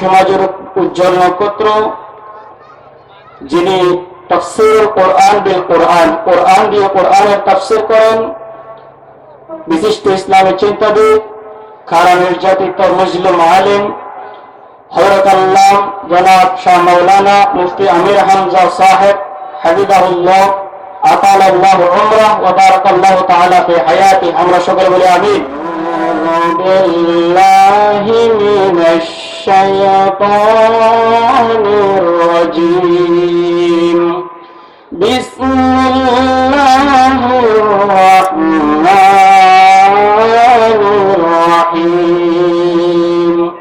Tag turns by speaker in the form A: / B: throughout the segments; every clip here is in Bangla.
A: সমাজের উজ্জ্বল নক্ষত্র, যিনি তফসির কোরআন বিল কোরআন কোরআন দিয়ে কোরআনের তফসির করেন। বিশিষ্ট ইসলামী চিন্তাবিদ, খারা নির্যাতিত মুসলিম আলিম হজরত আল্লাহ জনাব শাহ মৌলানা মুফতি আমির হামজা সাহেব হাবিদাহুল্লাহ আতাল আল্লাহ উমরাহ ওয়া বারাকাল্লাহু তাআলা ফি হায়াতি। আমরা সকলে বলি আমিন। بالله من الشيطان الرجيم بسم الله الرحمن الرحيم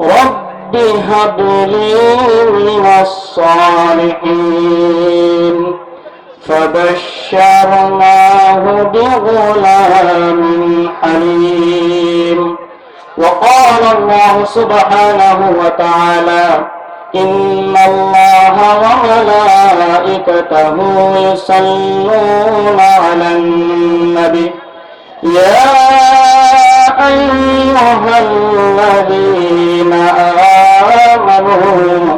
A: رب هب لي من الصالحين فبشرناه بغلام حليم. وقال الله سبحانه وتعالى إن الله وملائكته يصلون على النبي. يا أيها الذين آمنوا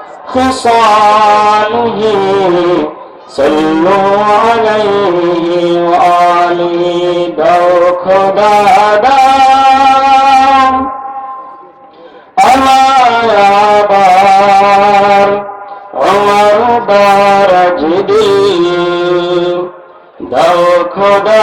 A: خصاله صلوا عليه وآله دوك دادا আমার আবার আমার বারাজদি দাও খোদা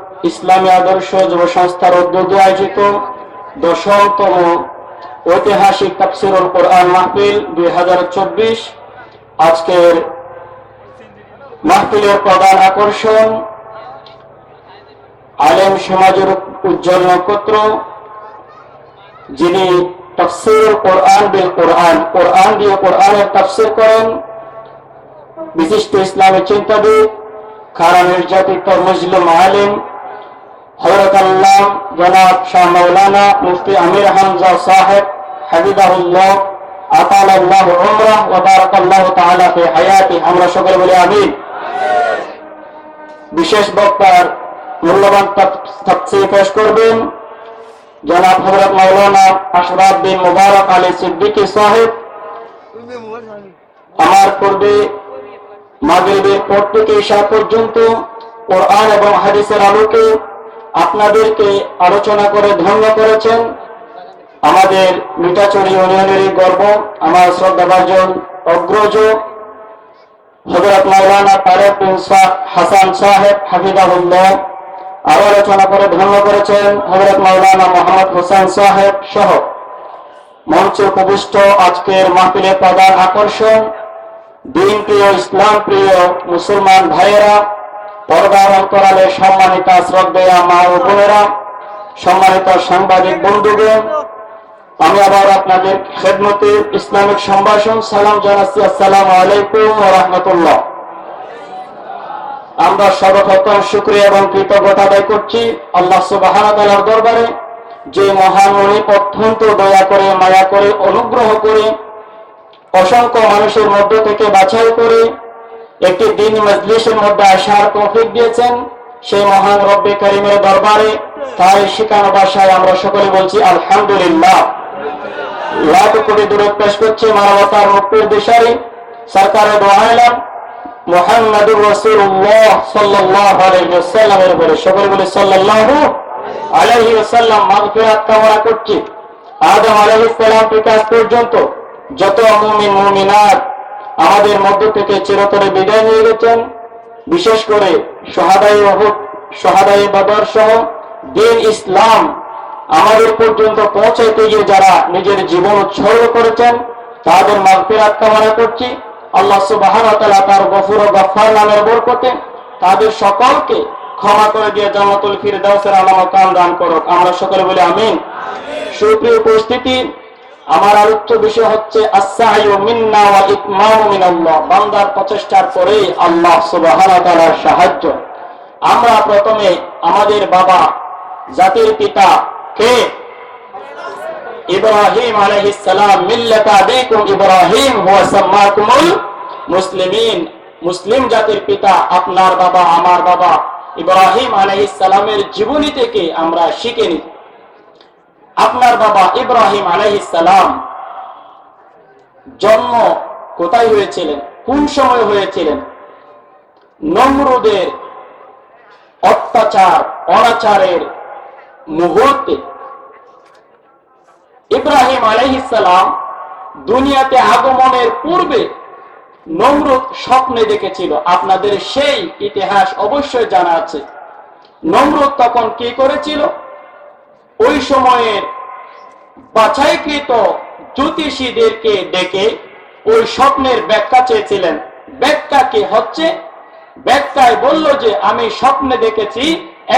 A: ইসলামী আদর্শ যুব সংস্থার উদ্যোগে আয়োজিত দশমতম ঐতিহাসিক তাফসিরুল কোরআন মাহফিল দুই হাজার চব্বিশ। আজকের মাহফিলের প্রধান আকর্ষণ আলেম সমাজের উজ্জ্বল নক্ষত্র, যিনি তফসির কোরআন বিল কোরআন কোরআন দিয়ে কোরআনের তফসির করেন। বিশিষ্ট ইসলামী চিন্তাবিদ, খারা নির্যাতিত মুসলিম আলিম হজরত আল্লাহ জনাব শাহ মৌলানা মুফতি আমির হামজা সাহেব হাবিদাহুল্লাহ আতাল আল্লাহ উমরাহ আমরা সকলে বলি আমিন। বিশেষ বক্তার মূল্যবান তাফসীর পেশ করবেন জনাব হযরত সাহেব। আমার পূর্বে, মাগরিবের পর থেকে ঈশা পর্যন্ত কোরআন এবং হাদিসের আলোকে আপনাদেরকে আলোচনা করে ধন্য করেছেন। আমাদের মিঠাচড়ি ইউনিয়নের গর্ব, আমার শ্রদ্ধাভাজন অগ্রজ হজরত মাওলানা তারেক বিন হাসান সাহেব, হাফিজাহুল্লাহ, আরও আলোচনা করে ধন্য করেছেন হজরত মাওলানা মোহাম্মদ হোসেন সাহেব সহ। মঞ্চে উপবিষ্ট আজকের মাহফিলের প্রধান আকর্ষণ দিন প্রিয় ইসলাম প্রিয় মুসলমান ভাইয়েরা পর্দার অন্তরালে সম্মানিত শ্রদ্ধেয়া মা ও বোনেরা, সম্মানিত সাংবাদিক বন্ধুগণ, আমি আবার আপনাদের খেদমতে ইসলামিক সম্ভাষণ সালাম জানাচ্ছি। আসসালামু আলাইকুম রাহমাতুল্লাহ। আমরা সর্বপ্রথম শুক্রিয়া এবং কৃতজ্ঞতা আদায় করছি আল্লাহ তাআলার দরবারে, যে মহান মনিপ অত্যন্ত দয়া করে, মায়া করে, অনুগ্রহ করে, অসংখ্য মানুষের মধ্য থেকে বাছাই করে একটি দিন মজলিসের মধ্যে আসার তৌফিক দিয়েছেন সেই মহান রব্বে করিমের দরবারে। তার শিকানো ভাষায় আমরা সকলে বলছি, আলহামদুলিল্লাহ। লাখ কোটি দূরে পেশ করছি মানবতার মুক্তির দিশারি। সরকারের দোয়াইলাম মোহাম্মদুর রসুল্লাহ সাল্লাহ আলহিমের উপরে। সকলে বলি, সাল্লাল্লাহু আলাইহি ওয়াসাল্লাম। মাগফিরাত কামনা করছি। আদম থেকে আজ পর্যন্ত যত মুমিন, মুমিনাত আমাদের মধ্য থেকে চিরতরে বিদায় নিয়ে গেছেন। বিশেষ করে সোহাদাই অহুদ সোহাদাই বাদর সহ দিন ইসলাম আমাদের পর্যন্ত পৌঁছাইতে গিয়ে যারা নিজের জীবন উৎসর্গ করেছেন, তাদের মাগফিরাত কামনা করছি। আল্লাহ তাআলা তার গফুর ও গফফার নামের বরকতে তাদের সকলকে ক্ষমা করে দিয়ে জান্নাতুল ফিরদাউসের আলামত দান করুক। আমরা সকলে বলি আমিন। সুপ্রিয় উপস্থিতি আমার আলোচ্য বিষয় হচ্ছে বান্দার প্রচেষ্টার পরেই আল্লাহ তাআলার সাহায্য। আমরা প্রথমে আমাদের বাবা, জাতির পিতা কে? ইব্রাহিম আবিকুম ইব্রাহিম মুসলিমিন। মুসলিম জাতির পিতা, আপনার বাবা, আমার বাবা। ইব্রাহিম আলাইহিস সালামের জীবনী থেকে আমরা শিখে নিই। আপনার বাবা ইব্রাহিম আলাইহিস সালাম জন্ম কোথায় হয়েছিলেন? কোন সময় হয়েছিলেন? নমরুদের অত্যাচার, অনাচারের মুহূর্তে ইব্রাহিম আলাইহিসালাম দুনিয়াতে আগমনের পূর্বে নমরুদ স্বপ্নে দেখেছিল। আপনাদের সেই ইতিহাস অবশ্যই জানা আছে। নমরুদ তখন কি করেছিল? ওই সময়ের বাছাইকৃত জ্যোতিষীদেরকে ডেকে ওই স্বপ্নের ব্যাখ্যা চেয়েছিলেন। ব্যাখ্যা কি হচ্ছে? ব্যাখ্যায় বলল যে, আমি স্বপ্নে দেখেছি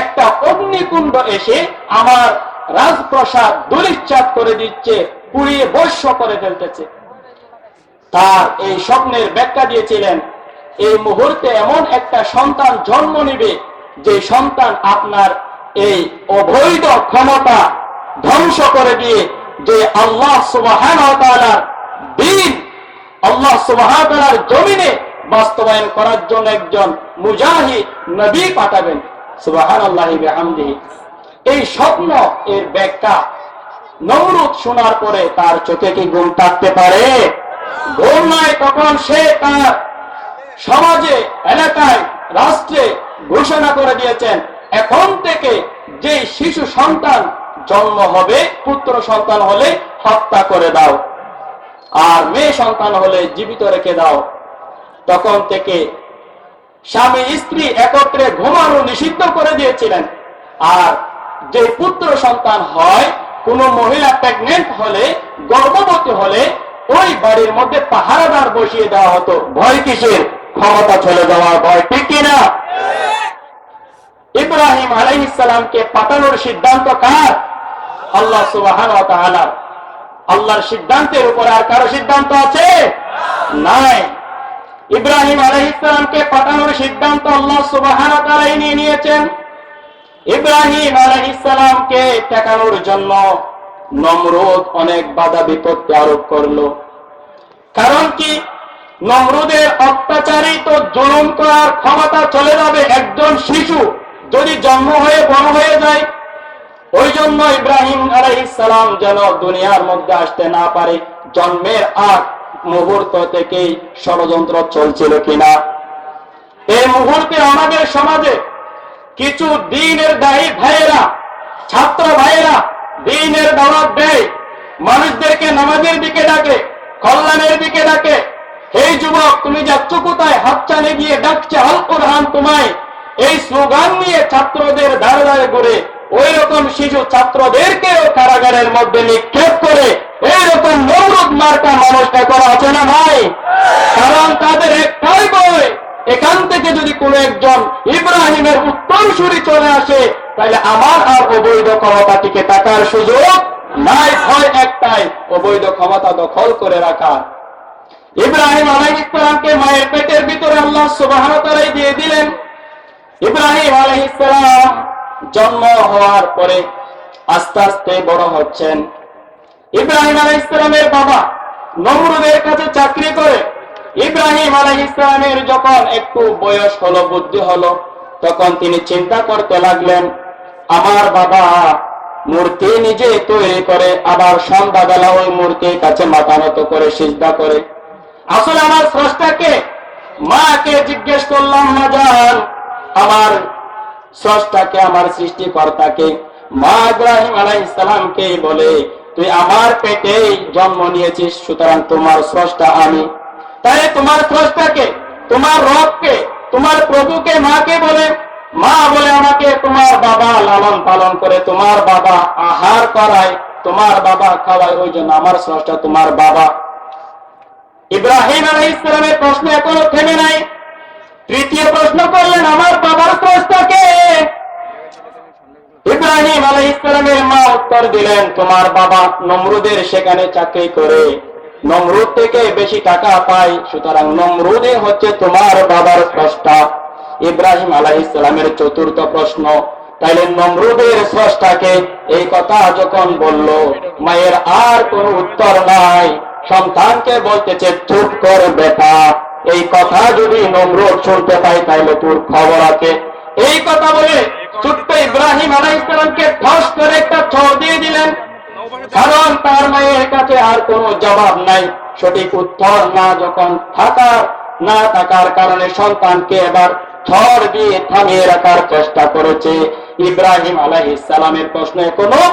A: একটা অগ্নিকুণ্ড এসে আমার রাজপ্রসাদ দুলিচ্ছাদ করে দিচ্ছে, পুড়িয়ে বৈশ্য করে ফেলতেছে। তার এই স্বপ্নের ব্যাখ্যা দিয়েছিলেন, এই মুহূর্তে এমন একটা সন্তান জন্ম নিবে, যে সন্তান আপনার এই অবৈধ ক্ষমতা ধ্বংস করে দিয়ে যে আল্লাহ সুবাহান দিন, আল্লাহ সুবাহার জমিনে বাস্তবায়ন করার জন্য একজন মুজাহিদ, নবী পাঠাবেন। সুবাহান আল্লাহ হামদিহি এই স্বপ্ন এর ব্যাখ্যা নমরুদ শোনার পরে তার চোখে কি ঘুম থাকতে পারে? ঘুম নাই তখন সে তার সমাজে, এলাকায়, রাষ্ট্রে ঘোষণা করে দিয়েছেন এখন থেকে যে শিশু সন্তান জন্ম হবে, পুত্র সন্তান হলে হত্যা করে দাও। আর মেয়ে সন্তান হলে জীবিত রেখে দাও। তখন থেকে স্বামী স্ত্রী একত্রে ঘুমানো নিষিদ্ধ করে দিয়েছিলেন। আর যে পুত্র সন্তান হয়, কোন মহিলা প্রেগনেন্ট হলে, গর্ভবতী হলে, ওই বাড়ির মধ্যে পাহারাদার বসিয়ে দেওয়া হতো। ভয় কিসের? ক্ষমতা চলে যাওয়ার ভয় ঠিক কিনা? ইব্রাহিম আলাইহিসালামকে পাঠানোর সিদ্ধান্ত কার? আল্লাহ সুবাহান আল্লাহর সিদ্ধান্তের উপর আর কারও সিদ্ধান্ত আছে? নাই। ইব্রাহিম আলাইহিসালামকে পাঠানোর সিদ্ধান্ত আল্লাহ সুবাহান নিয়ে নিয়েছেন। ইব্রাহিম আলাইহিসালামকে ঠেকানোর জন্য নমরুদ অনেক বাধা বিপত্তি আরোপ করল। কারণ কি? নমরুদের অত্যাচারিত, জুলুম করার ক্ষমতা চলে যাবে একজন শিশু। যদি জন্ম হয়ে বড় হয়ে যায়, ওই জন্য ইব্রাহিম আলাইসালাম যেন দুনিয়ার মধ্যে আসতে না পারে। জন্মের আগ মুহূর্ত থেকেই ষড়যন্ত্র চলছিল কিনা। এই মুহূর্তে আমাদের সমাজে কিছু দিনের দায়ী ভাইয়েরা, ছাত্র ভাইয়েরা দিনের দাওয়াত দেয়। মানুষদেরকে নামাজের দিকে ডাকে, কল্যাণের দিকে ডাকে। এই যুবক, তুমি যাচ্ছ কোথায়? হাত চালে গিয়ে ডাকছে, আল কোরআন তোমায়। এই স্লোগান নিয়ে ছাত্রদের দাঁড়ে দাঁড়ে করে ওই রকম শিশু ছাত্রদেরকেও কারাগারের মধ্যে নিক্ষেপ করে, এইরকম নৌরুদ মার্কা মানুষ এখন আছে না ভাই? কারণ তাদের একটাই বই এখান থেকে যদি কোনো একজন ইব্রাহিমের উত্তরসূরি চলে আসে, তাহলে আমার আর অবৈধ ক্ষমতা টিকে থাকার সুযোগ নাই। ভয় একটাই, অবৈধ ক্ষমতা দখল করে রাখা। ইব্রাহিম আলাই ইসলামকে মায়ের পেটের ভিতরে আল্লাহ সুবাহ দিয়ে দিলেন। ইব্রাহিম আলাই জন্ম হওয়ার পরে আস্তে আস্তে বড় হচ্ছেন। ইব্রাহিম আলাই ইসলামের বাবা নমরুদের কাছে চাকরি করে। ইব্রাহিম আলাই ইসলামের যখন একটু বয়স হলো, বুদ্ধি হলো, তখন তিনি চিন্তা করতে লাগলেন, আমার বাবা মূর্তি নিজে তৈরি করে, আবার সন্ধ্যাবেলা ওই মূর্তির কাছে মাথা করে সিজদা করে। আসলে আমার স্রষ্টাকে, মাকে জিজ্ঞেস করলাম, না যান আমার স্রষ্টাকে, আমার সৃষ্টিকর্তাকে, মা ইব্রাহিম আলাই বলে, তুই আমার পেটেই জন্ম নিয়েছিস, সুতরাং তোমার স্রষ্টা আমি। তাই তোমার স্রষ্টাকে, তোমার রবকে, তোমার প্রভুকে, মাকে বলে, মা বলে আমাকে, তোমার বাবা লালন পালন করে, তোমার বাবা আহার করায়, তোমার বাবা খাওয়ায়, ওই জন্য আমার স্রষ্টা তোমার বাবা। ইব্রাহিম আলাই ইসলামের প্রশ্ন এখনও থেমে নাই। তৃতীয় প্রশ্ন করলেন আমার বাবার স্রষ্টাকে ইব্রাহিম আলাই ইসলামের মা উত্তর দিলেন, তোমার বাবা নমরুদের সেখানে চাকরি করে। নমরুদ থেকে বেশি টাকা পায়, সুতরাং নমরুদে হচ্ছে তোমার বাবার স্রষ্টা। ইব্রাহিম আলাই ইসলামের চতুর্থ প্রশ্ন, তাইলে নমরুদের স্রষ্টাকে এই কথা যখন বলল, মায়ের আর কোনো উত্তর নাই। সন্তানকে বলতেছে, চুপ কর বেটা এই কথা যদি নমরুদ শুনতে পাই তাইলে তোর খবর আছে। এই কথা বলে ছোট্ট ইব্রাহিম আলাই ইসলামকে ঠস করে একটা ছড় দিয়ে দিলেন। কারণ তার মায়ের কাছে আর কোনো জবাব নাই। সঠিক উত্তর না যখন থাকার, না থাকার কারণে সন্তানকে এবার ছড় দিয়ে থামিয়ে রাখার চেষ্টা করেছে। ইব্রাহিম আলাহ ইসলামের প্রশ্ন এখনও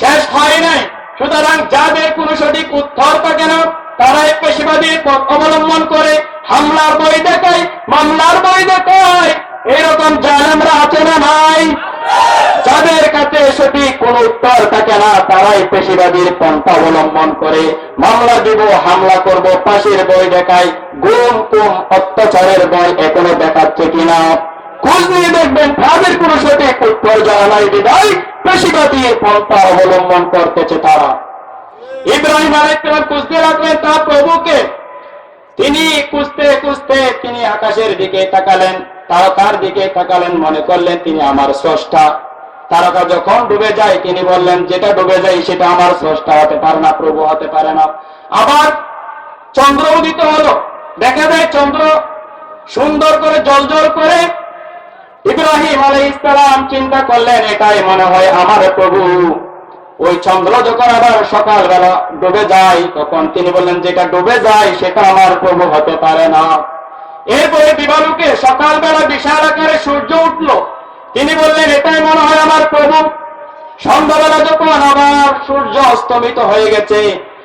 A: শেষ হয় নাই। সুতরাং যাদের কোনো সঠিক উত্তর থাকে না, তারাই পেশিবাদী পথ অবলম্বন করে। হামলার বই দেখায় মামলার বই দেখায় এরকম জালেমরা আছে না নাই? যাদের কাছে সঠিক কোন উত্তর থাকে না, তারাই পেশিবাদীর পন্থা অবলম্বন করে মামলা দিব, হামলা করব, ফাঁসির বই দেখায়, গুম কুম অত্যাচারের বই এখনও দেখাচ্ছে কিনা? খোঁজ নিয়ে দেখবেন তাদের কোন সঠিক উত্তর জানা নাই, বিদায়। পেশিবাদীর পন্থা অবলম্বন করতেছে তারা। ইব্রাহিম আলাইসালাম খুঁজতে লাগলেন তার প্রভুকে তিনি খুঁজতে খুঁজতে তিনি আকাশের দিকে তাকালেন, তারকার দিকে তাকালেন, মনে করলেন তিনি আমার স্রষ্টা। তারকা যখন ডুবে যায়, তিনি বললেন, যেটা ডুবে যায়, সেটা আমার স্রষ্টা হতে পারে না, প্রভু হতে পারে না। আবার চন্দ্র উদিত হলো। দেখা যায় চন্দ্র সুন্দর করে জল জল করে ইব্রাহিম আলাই ইসলাম চিন্তা করলেন, এটাই মনে হয় আমার প্রভু। ওই চন্দ্র যখন আবার সকালবেলা ডুবে যায়, তখন তিনি বললেন, যেটা ডুবে যায়, সেটা আমার প্রভু হতে পারে না। এরপরে দিবালুকে সকালবেলা বিশাল আকারে সূর্য উঠল। তিনি বললেন, এটাই মনে হয় আমার প্রভু। সন্ধ্যাবেলা যখন আবার সূর্য অস্তমিত হয়ে গেছে,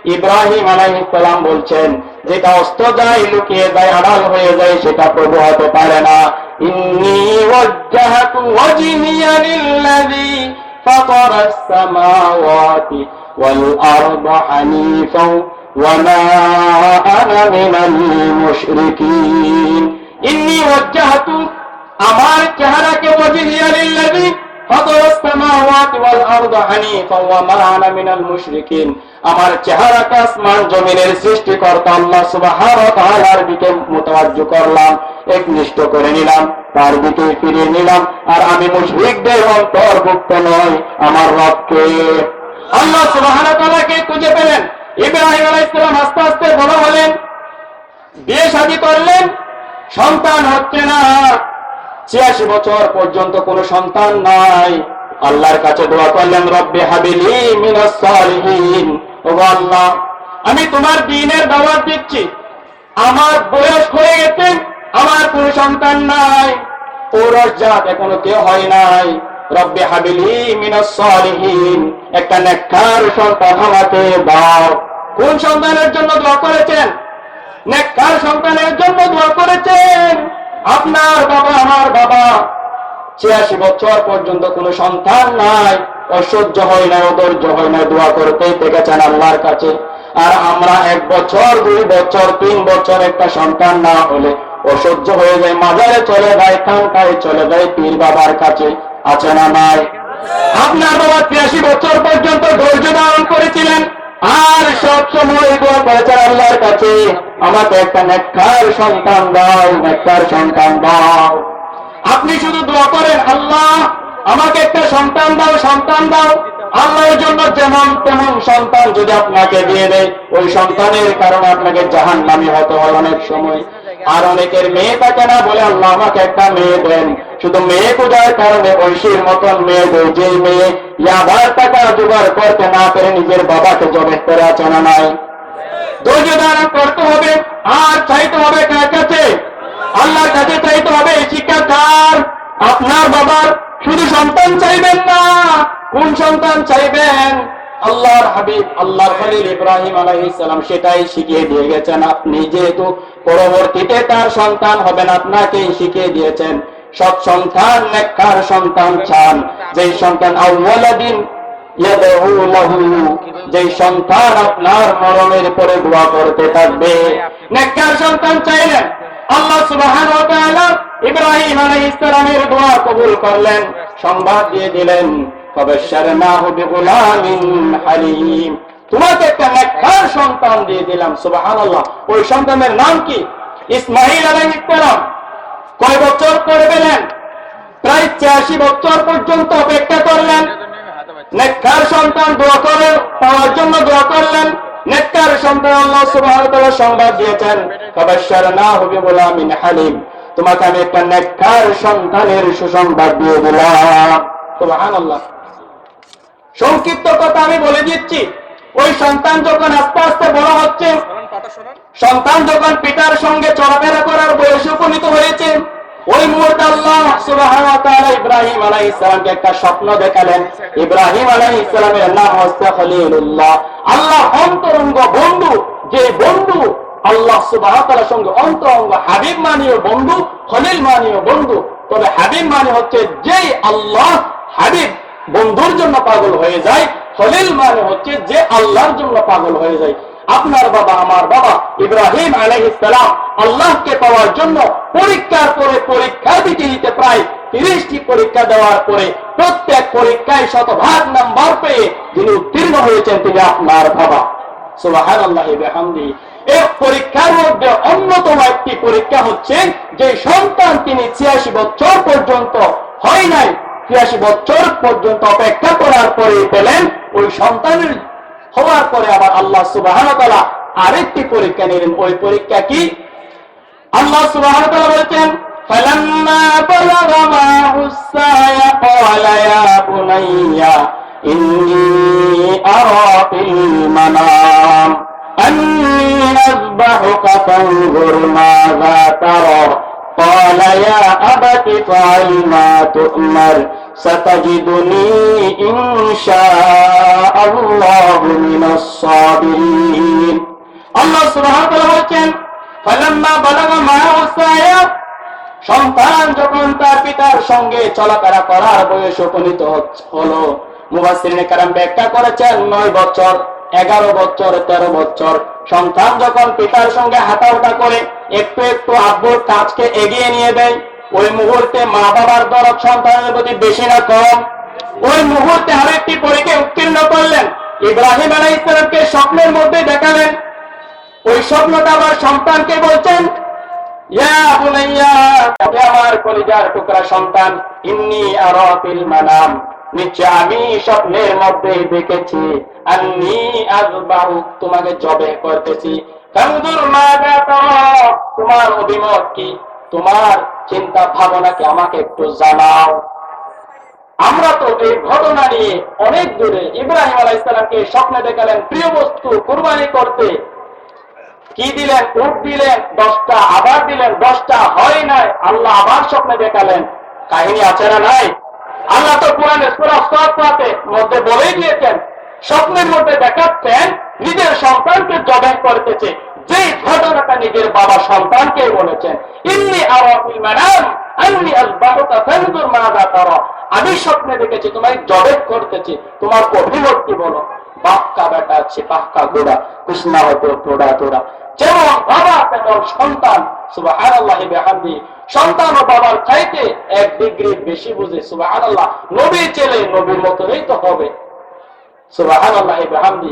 A: ইব্রাহিম আলাইসালাম বলছেন, যেটা অস্ত যায়, লুকিয়ে যায়, আড়াল হয়ে যায়, সেটা প্রভু হতে পারে না। فطر السماوات والأرض حنيفا وما أنا من المشركين إني وجهت আমার চেহারাকে ওয়াজহিয়া লিল্লাযী একনিষ্ঠ করে নিলাম, তার দিকে ফিরিয়ে নিলাম, আর আমি মুশরিকদের অন্তর্ভুক্ত নই, আমার রবকে। আল্লাহ সুবাহকে খুঁজে পেলেন। ইব্রাহিম আলাই ইসলাম আস্তে আস্তে বড় হলেন, বিয়ে শাদী করলেন, সন্তান হচ্ছে না। ছিয়াশি বছর পর্যন্ত কোনো সন্তান নাই। আল্লাহর কাছে দোয়া করলেন, রব্বে হাবিলি আল্লাহ, আমি তোমার দিনের দাওয়াত দিচ্ছি। আমার বয়স হয়ে গেছে, আমার কোনো সন্তান নাই। পৌরস জাত এখনও কেউ হয় নাই। রব্বে হাবিলি মিনাস সালিহিন। একটা নেককার সন্তান আমাকে দাও। কোন সন্তানের জন্য দোয়া করেছেন? নেককার সন্তানের জন্য দোয়া করেছেন? আপনার বাবা, আমার বাবা। ছিয়াশি বছর পর্যন্ত কোনো সন্তান নাই। অসহ্য হয় না অধৈর্য হয় না দোয়া করতেই থেকেছেন আল্লাহর কাছে। আর আমরা এক বছর, দুই বছর, তিন বছর একটা সন্তান না হলে অসহ্য হয়ে যায়, মাজারে চলে যায়, খানকায় চলে যায়, পীর বাবার কাছে। আছে না নাই? আপনার বাবা ছিয়াশি বছর পর্যন্ত ধৈর্য ধারণ করেছিলেন। আর সব সময় করেছেন আল্লাহর কাছে। আমাকে একটা নেককার সন্তান দাও, নেককার সন্তান দাও। আপনি শুধু দোয়া করেন, আল্লাহ, আমাকে একটা সন্তান দাও সন্তান দাও। আল্লাহর জন্য যেমন তেমন সন্তান যদি আপনাকে দিয়ে দেয়, ওই সন্তানের কারণে আপনাকে জাহান নামি হতে হয় অনেক সময়। আর অনেকের মেয়ে থাকে না বলে আল্লাহ আমাকে একটা মেয়ে দেন। শুধু মেয়ে পূজার কারণে ঐশীর মতন মেয়ে দেয় যে মেয়ে, ইয়াবার টাকা জোগাড় করতে না পেরে নিজের বাবাকে জবে করে আছে না নাই ধৈর্য ধারণ করতে হবে, আর চাইতে হবে কার কাছে? আল্লাহর কাছে চাইতে হবে শিক্ষা কার? আপনার বাবার শুধু সন্তান চাইবেন না, কোন সন্তান চাইবেন? আল্লাহর হাবিব, আল্লাহর খলিল ইব্রাহিম আলাইহিসসালাম সেটাই শিখিয়ে দিয়ে গেছেন। আপনি যেহেতু পরবর্তীতে তার সন্তান হবেন, আপনাকেই শিখিয়ে দিয়েছেন। সব সন্তান, নেককার সন্তান চান। যেই সন্তান আউ্বালাদিন যেই সন্তান আপনার মরণের পরে দোয়া করতে থাকবে। সন্তান চাইলেন। আল্লাহ তাআলা ইব্রাহিম আলাইহিস সালামের দোয়া কবুল করলেন, সংবাদ দিয়ে দিলেন, ফাবাশশারনাহু বিগুলামিন হালিম। তোমাকে একটা নেককার সন্তান দিয়ে দিলাম, সুবহানাল্লাহ। ওই সন্তানের নাম কি? ইসমাঈল আলাইহিস সালাম। কয় বছর পরে পেলেন প্রায় ছিয়াশি বছর পর্যন্ত অপেক্ষা করলেন। নেককার সন্তান দোয়া করে পাওয়ার জন্য দোয়া করলেন। নেককার সন্তান আল্লাহ সুবহানাহু ওয়া তাআলা সংবাদ দিয়েছেন ফাবাশশারনাহু বিগুলামিন হালিম। তোমাকে আমি একটা নেককার সন্তানের সুসংবাদ দিয়ে দিলাম। সুবহানাল্লাহ। সংক্ষিপ্ত কথা আমি বলে দিচ্ছি ওই সন্তান যখন আস্তে আস্তে বড় হচ্ছে সন্তান যখন পিতার সঙ্গে চলাফেরা করার বয়সে উপনীত হয়েছে ওই মুহূর্তে আল্লাহ ইব্রাহিম আলাইহিস সালামকে একটা স্বপ্ন দেখালেন। ইব্রাহিম আলাইহিস সালামের নাম হচ্ছে খলিলুল্লাহ। আল্লাহ অন্তরঙ্গ বন্ধু, যে বন্ধু আল্লাহ তাআলার সঙ্গে অন্তরঙ্গ হাবিব মানীয় বন্ধু, খলিল মানীয় বন্ধু, তবে হাবিব মানে হচ্ছে যেই আল্লাহ হাবিব বন্ধুর জন্য পাগল হয়ে যায়, খলিল মানে হচ্ছে যে আল্লাহর জন্য পাগল হয়ে যায়। আপনার বাবা, আমার বাবা ইব্রাহিম আলহিসাম আল্লাহকে পাওয়ার জন্য পরীক্ষার পরে পরীক্ষা দিতে প্রায় তিরিশটি পরীক্ষা দেওয়ার পরে প্রত্যেক পরীক্ষায় শতভাগ নাম্বার পেয়ে যিনি উত্তীর্ণ হয়েছেন তিনি আপনার বাবা। পরীক্ষার মধ্যে অন্যতম একটি পরীক্ষা হচ্ছে যে সন্তান তিনি ছিয়াশি বছর পর্যন্ত হয় নাই, ছিয়াশি বছর পর্যন্ত অপেক্ষা করার পরে পেলেন ওই সন্তানের হওয়ার পরে আবার আল্লাহ সুবাহান তালা আরেকটি পরীক্ষা নিলেন ওই পরীক্ষা কি আল্লাহ সুবাহান তালা বলছেন فلما بلغ معه السعي قال يا بني إني أرى في المنام أني أذبحك فانظر ماذا ترى قال يا أبت فعل ما تؤمر ستجدني إن شاء الله من الصابرين الله سبحانه وتعالى বলছেন فلما بلغ معه السعي সন্তান যখন তার পিতার সঙ্গে চলাফেরা করার বয়স উপনীত হচ্ছে- হলো মুবাসিরিনে কারাম ব্যাখ্যা করেছেন নয় বছর এগারো বছর তেরো বছর সন্তান যখন পিতার সঙ্গে হাঁটা উঠা করে একটু একটু আব্বুর কাজকে এগিয়ে নিয়ে দেয় ওই মুহূর্তে মা বাবার দরদ সন্তানের প্রতি বেশি না কম। ওই মুহূর্তে আরেকটি পরীক্ষা উত্তীর্ণ করলেন। ইব্রাহিম আলাই ইসলামকে স্বপ্নের মধ্যে দেখালেন। ওই স্বপ্নটা আবার সন্তানকে বলছেন আমার কলিজার সন্তান আরা আমি স্বপ্নের দেখেছি তোমাকে করতেছি। তোমার অভিমত কি? তোমার চিন্তা ভাবনাকে আমাকে একটু জানাও। আমরা তো এই ঘটনা নিয়ে অনেক দূরে ইব্রাহিম আলাইহিস সালামকে স্বপ্নে দেখালেন, প্রিয় বস্তু, কুরবানি করতে। কি দিলেন? উট দিলেন, দশটা আবার দিলেন, দশটা হয় নাই। আল্লাহ আবার স্বপ্নে দেখালেন। কাহিনী আছে না নাই? আল্লাহ তো কোরআনে সূরা সাফাতে মধ্যে বলেই দিয়েছেন, স্বপ্নের মধ্যে দেখাচ্ছেন, নিজের সন্তানকে জবাই করতেছে। যে ঘটনাটা নিজের বাবা সন্তানকে বলেছেন, ইন্নি আরাফিল মানাম, আন্নি আযবাহুকা ফানজুর মাযা তারা। আমি স্বপ্নে দেখেছি, তোমায় জবেক করতেছি, তোমার অভিমত বলো। বাক্কা বেটা ছিপাক্কা গোড়া কৃষ্ণা হতো তোড়া তোড়া যেমন বাবা, তেমন সন্তান। সুবহানাল্লাহ বিহামদি। সন্তান ও বাবার চাইতে এক ডিগ্রি বেশি বুঝে, সুবহানাল্লাহ। নবী ছেলে নবীর মতনই তো হবে। সুবহানাল্লাহ বিহামদি।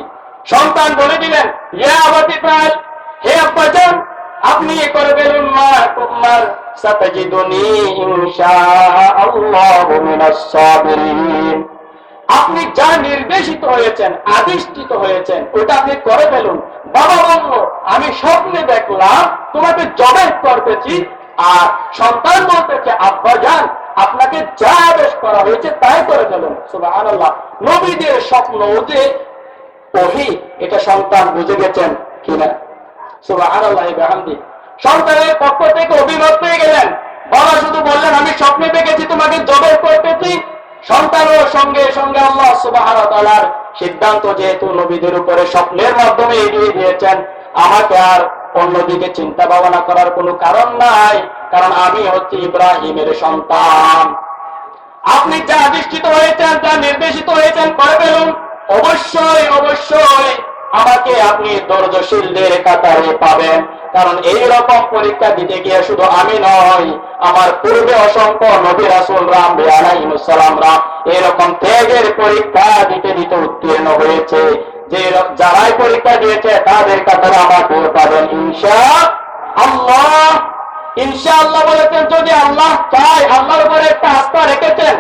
A: সন্তান বলে দিলেন, ইয়া আবাতি ফাল হে আব্বাজান আপনি এ করে বেলুন মা তোমার সাতাজিদুনি ইনশাআল্লাহু আপনি যা নির্দেশিত হয়েছেন আদিষ্টিত হয়েছেন, ওটা আপনি করে ফেলুন। বাবা বলল, আমি স্বপ্নে দেখলাম তোমাকে জবের করতেছি, আর সন্তান বলতেছে, আব্বা যান আপনাকে যা আদেশ করা হয়েছে তাই করে ফেলুন। সুবহানাল্লাহ। নবীদের স্বপ্ন যে, ওহি, এটা সন্তান বুঝে গেছেন কিনা? সন্তানের পক্ষ থেকে অভিমত পেয়ে গেলেন। বাবা শুধু বললেন, আমি স্বপ্নে দেখেছি, তোমাকে করতেছি। সঙ্গে সঙ্গে আল্লাহ তাআলার সিদ্ধান্ত যেহেতু নবীদের উপরে স্বপ্নের মাধ্যমে এগিয়ে দিয়েছেন আমাকে আর অন্যদিকে চিন্তা ভাবনা করার কোনো কারণ নাই, কারণ আমি হচ্ছি ইব্রাহিমের সন্তান। আপনি যা আদিষ্ঠিত হয়েছেন, যা নির্দেশিত হয়েছেন করে ফেলুন। অবশ্যই অবশ্যই। আমাকে আপনি ধৈর্যশীলদের কাতারে পাবেন। কারণ এই রকম পরীক্ষা দিতে গিয়ে শুধু আমি নয়, আমার পূর্বে অসংখ্য নবী রাসুল রাম আলাইহিসসালামরা এরকম ত্যাগের পরীক্ষা দিতে দিতে উত্তীর্ণ হয়েছে। যে যারাই পরীক্ষা দিয়েছে, তাদের কাতারে আমাকে পাবেন ইনশা আল্লাহ। ইনশাআল্লাহ বলেছেন, যদি আল্লাহ চায়, আল্লাহর উপরে একটা আস্থা রেখেছেন,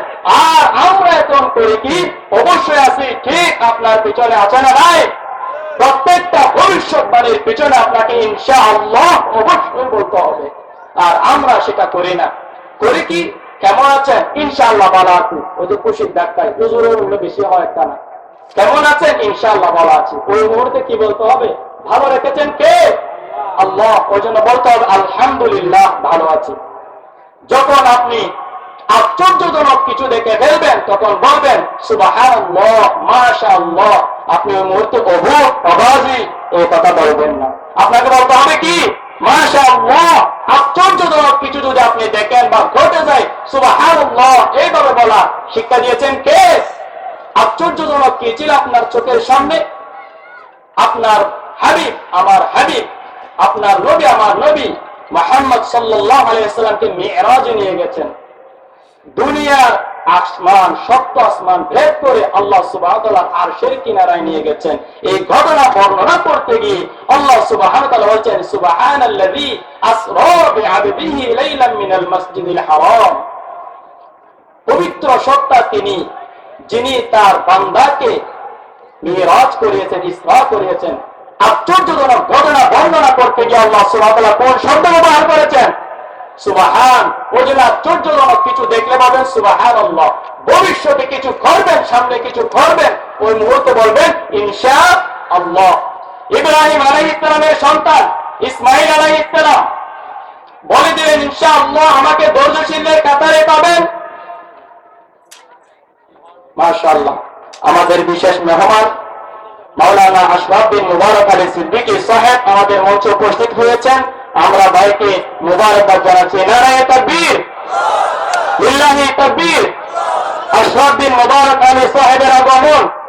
A: আর আমরা এখন করি কি? অবশ্যই আছি, ঠিক আপনার পিছনে আছে না নাই? প্রত্যেকটা ভবিষ্যৎবাণীর পিছনে আপনাকে ইনশাআল্লাহ অবশ্যই বলতে হবে। আর আমরা সেটা করি না। করি কি? কেমন আছেন? ইনশাআল্লাহ ভালো আছি। ওই যে খুশির ডাক্তার, হুজুরের মূল্য বেশি হয় একটা না। কেমন আছেন? ইনশাআল্লাহ ভালো আছি। ওই মুহূর্তে কি বলতে হবে? ভালো রেখেছেন কে? আল্লাহ। ওই জন্য বলতে হবে, আলহামদুলিল্লাহ, ভালো আছি। যখন আপনি আশ্চর্যজনক কিছু দেখে ফেলবেন তখন বলবেন আপনি ওই মুহূর্তে অভূত অবাজি এই কথা বলবেন না। আপনাকে বলতে হবে কি? আশ্চর্যজনক কিছু যদি আপনি দেখেন বা ঘটে যায় সুবাহান্লাহ এইভাবে বলা শিক্ষা দিয়েছেন কে? আশ্চর্যজনক কি ছিল আপনার চোখের সামনে? আপনার হাবিব, আমার হাবিব, আপনার নবী, আমার নবী, মোহাম্মদ সাল্লাহ মেয়েরাজে নিয়ে গেছেন। দুনিয়ার আসমান সপ্ত আসমান ভেদ করে আল্লাহ সুবাহ আর শের কিনারায় নিয়ে গেছেন। এই ঘটনা বর্ণনা করতে গিয়ে আল্লাহ সুবাহ বলছেন সুবাহান পবিত্র সত্তা তিনি, যিনি তার বান্দাকে মিরাজ করিয়েছেন ইসরা করিয়েছেন। আশ্চর্যজনক ঘটনা বর্ণনা করতে গিয়ে আল্লাহ সুবাহ কোন শব্দ ব্যবহার করেছেন? সুবাহান। ও যেন আশ্চর্যজনক কিছু দেখলে পাবেন সুবাহান আল্লাহ ভবিষ্যতে কিছু করবেন, সামনে কিছু করবেন, ওই মুহূর্তে বলবেন ইনশা আল্লাহ ইব্রাহিম আলাই ইসলামের সন্তান ইসমাইল আলাই ইসলাম বলে দিলেন ইনশা আল্লাহ আমাকে ধৈর্যশীলের কাতারে পাবেন। মাশাআল্লাহ। আমাদের বিশেষ মেহমান, মাওলানা আশরাফ বিন মুবারক আলী সিদ্দিকী সাহেব আমাদের মঞ্চে উপস্থিত হয়েছেন। আমরা ভাইকে মুবারকবাদ জানাচ্ছি। নারায় তাকবীর। লিল্লাহি তাকবীর। আশরাফ বিন মুবারক আলী সাহেবের আগমন।